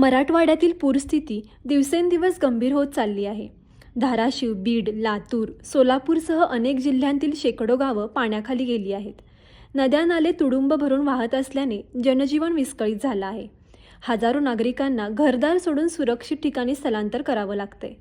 मराठवाड्यातील पूरस्थिती दिवसेंदिवस गंभीर होत चालली आहे. धाराशिव बीड लातूर सोलापूरसह अनेक जिल्ह्यांतील शेकडो गावं पाण्याखाली गेली आहेत. नद्या नाले तुडुंब भरून वाहत असल्याने जनजीवन विस्कळीत झालं आहे. हजारो नागरिकांना घरदार सोडून सुरक्षित ठिकाणी स्थलांतर करावं लागतंय.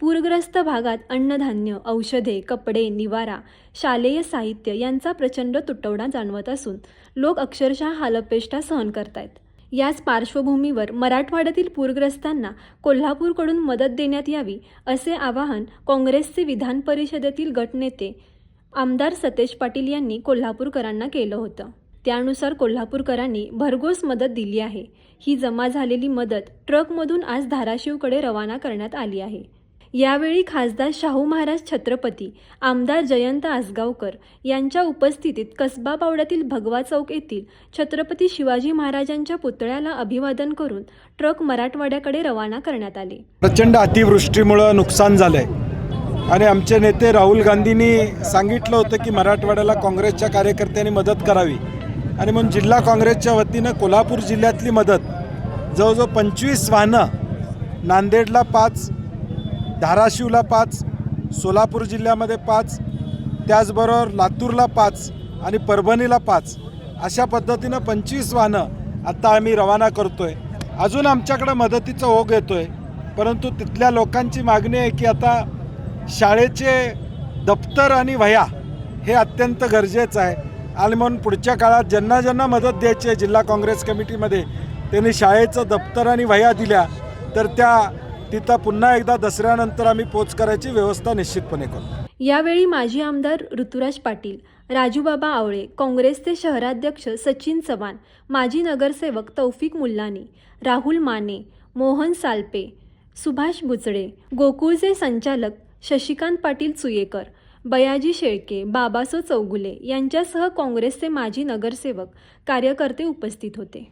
पूरग्रस्त भागात अन्नधान्य औषधे कपडे निवारा शालेय साहित्य यांचा प्रचंड तुटवडा जाणवत असून लोक अक्षरशः हालपेष्टा सहन करतायत. याच पार्श्वभूमीवर मराठवाड्यातील पूरग्रस्तांना कोल्हापूरकडून मदत देण्यात यावी असे आवाहन काँग्रेसचे विधान परिषदेतील गटनेते आमदार सतेज पाटील यांनी कोल्हापूरकरांना केलं होतं. त्यानुसार कोल्हापूरकरांनी भरघोस मदत दिली आहे. ही जमा झालेली मदत ट्रकमधून आज धाराशिवकडे रवाना करण्यात आली आहे. यावेळी खासदार शाहू महाराज छत्रपती आमदार जयंत आसगावकर यांच्या उपस्थितीत कसबा पावड्यातील भगवा चौक येथील छत्रपती शिवाजी महाराजांच्या पुतळ्याला अभिवादन करून ट्रक मराठवाड्याकडे रवाना करण्यात आले. प्रचंड अतिवृष्टीमुळं नुकसान झालं आहे आणि आमचे नेते राहुल गांधींनी सांगितलं होतं की मराठवाड्याला काँग्रेसच्या कार्यकर्त्यांनी मदत करावी. आणि म्हणून जिल्हा काँग्रेसच्या वतीनं कोल्हापूर जिल्ह्यातली मदत जवळजवळ पंचवीस वाहनं नांदेडला पाच धाराशिवला पाच सोलापूर जिल्ह्यामध्ये पाच त्याचबरोबर लातूरला पाच आणि परभणीला पाच अशा पद्धतीनं पंचवीस वाहनं आत्ता आम्ही रवाना करतो आहे अजून आमच्याकडं मदतीचा ओघ येतो आहे परंतु तिथल्या लोकांची मागणी आहे की आता शाळेचे दप्तर आणि वह्या हे अत्यंत गरजेचं आहे. आणि म्हणून पुढच्या काळात ज्यांना ज्यांना मदत द्यायची आहे जिल्हा काँग्रेस कमिटीमध्ये त्यांनी शाळेचं दप्तर आणि वह्या दिल्या तर त्या तिथं पुन्हा एकदा दसऱ्यानंतर आम्ही पोच करायची व्यवस्था निश्चितपणे करू. यावेळी माजी आमदार ऋतुराज पाटील राजूबाबा आवळे काँग्रेसचे शहराध्यक्ष सचिन चव्हाण माजी नगरसेवक तौफिक मुल्लानी राहुल माने मोहन सालपे सुभाष बुचडे गोकुळचे संचालक शशिकांत पाटील चुयेकर बयाजी शेळके बाबासो चौगुले यांच्यासह काँग्रेसचे माजी नगरसेवक कार्यकर्ते उपस्थित होते.